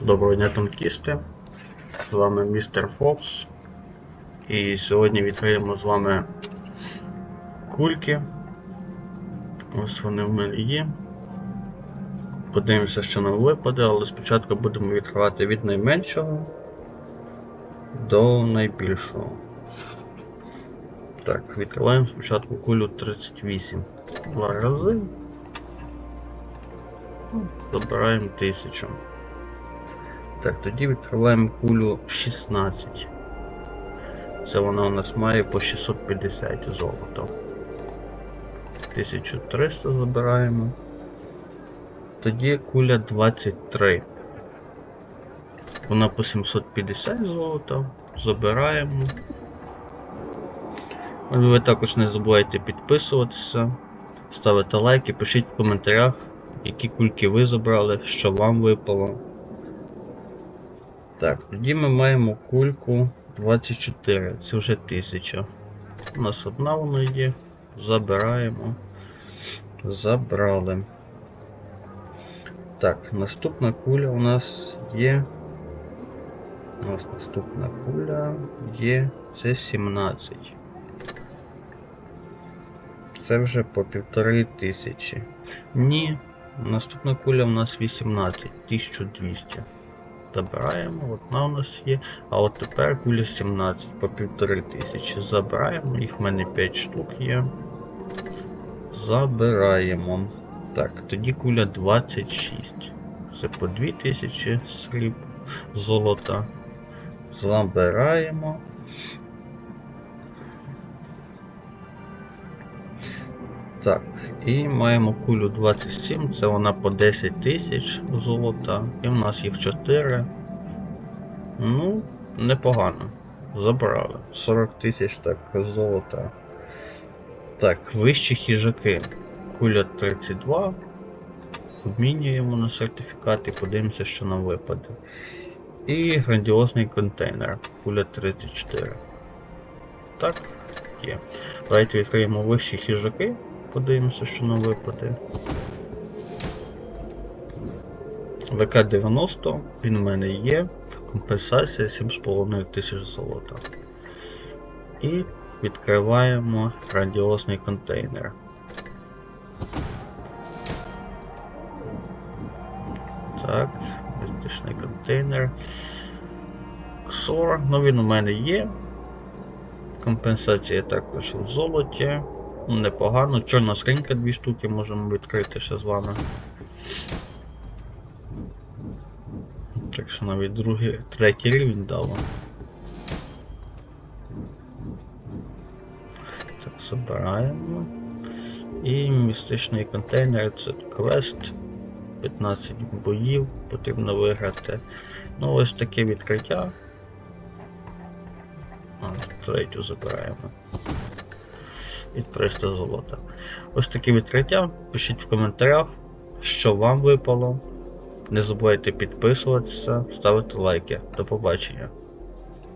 Доброго дня, танкісти. З вами містер Фокс. І сьогодні відкриємо з вами кульки. Ось вони в мене є. Подивимося, що нам випаде, але спочатку будемо відкривати від найменшого до найбільшого. Так, відкриваємо спочатку кулю 38. Два рази. Забираємо 1000. Так, тоді відкриваємо кулю 16. Це вона у нас має по 650 золота. 1300 забираємо. Тоді куля 23. Вона по 750 золота. Забираємо. Ви також не забувайте підписуватися, ставити лайки, пишіть в коментарях, які кульки ви забрали, що вам випало. Так, тоді ми маємо кульку 24, це вже 1000. У нас одна вона є. Забираємо. Забрали. Так, наступна куля у нас є. У нас наступна куля є. Це 17. Це вже по півтори тисячі. Ні, наступна куля у нас 18, 1200 забираємо, одна у нас є. А от тепер куля 17 по півтори тисячі. Забираємо, їх в мене 5 штук є. Забираємо. Так, тоді куля 26. Це по 2000 сріб золота. Забираємо. Так, і маємо кулю 27, це вона по 10 тисяч золота. І в нас їх 4. Ну, непогано. Забрали. 40 тисяч так золота. Так, вищі хижаки. Куля 32. Обмінюємо на сертифікат і подивимося, що нам випаде. І грандіозний контейнер. Куля 34. Так, є. Давайте відкриємо вищі хижаки. Подивимося, що нам випаде. ВК-90, він в мене є. Компенсація 7,5 тисяч золота. І відкриваємо грандіозний контейнер. Так, містичний контейнер. Ксор, ну він у мене є. Компенсація також в золоті. Непогано. Чорна скринька дві штуки можемо відкрити ще з вами. Так що навіть другий, третій рівень дало. Так, забираємо. І містичний контейнер це квест. 15 боїв потрібно виграти. Ну ось таке відкриття. А, третю забираємо і 300 золота. Ось такі відкриття. Пишіть в коментарях, що вам випало. Не забувайте підписуватися, ставити лайки. До побачення.